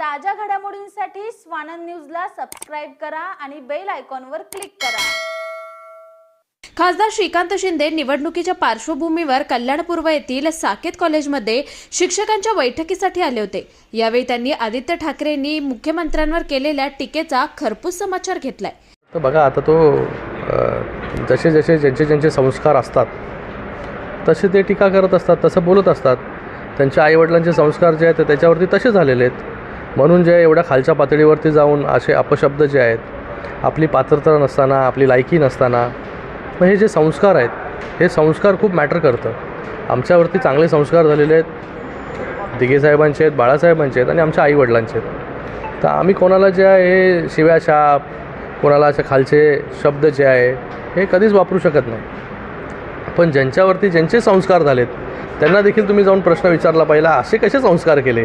ताज्या घडामोडींसाठी स्वानंद न्यूजला सबस्क्राईब करा आणि बेल आयकॉनवर क्लिक करा. खासदार श्रीकांत शिंदे निवडणुकीच्या पार्श्वभूमीवर कल्याणपूर्व येथील साकेत कॉलेजमध्ये शिक्षकांच्या बैठकीसाठी आले होते. यावेळी त्यांनी आदित्य ठाकरेंनी मुख्यमंत्र्यांवर केलेल्या टीकेचा खरपूस समाचार घेतलाय. तर बघा आता तो जसे जसे ज्यांचे ज्यांचे संस्कार असतात तसे ते टीका करत असतात तसं बोलत असतात. त्यांच्या आईवडिलांचे संस्कार जे आहेत ते त्याच्यावरती तसे झालेले आहेत. म्हणून जे एवढ्या खालच्या पातळीवरती जाऊन असे अपशब्द जे आहेत आपली पात्रता नसताना आपली लायकी नसताना मग हे जे संस्कार आहेत हे संस्कार खूप मॅटर करतं. आमच्यावरती चांगले संस्कार झालेले आहेत दिघेसाहेबांचे आहेत बाळासाहेबांचे आहेत आणि आमच्या आईवडिलांचे आहेत. तर आम्ही कोणाला जे आहे हे शिव्या शाप कोणाला असे खालचे शब्द जे आहे हे कधीच वापरू शकत नाही. पण ज्यांच्यावरती ज्यांचे संस्कार झालेत त्यांना देखील तुम्ही जाऊन प्रश्न विचारला पाहिला असे कसे संस्कार केले?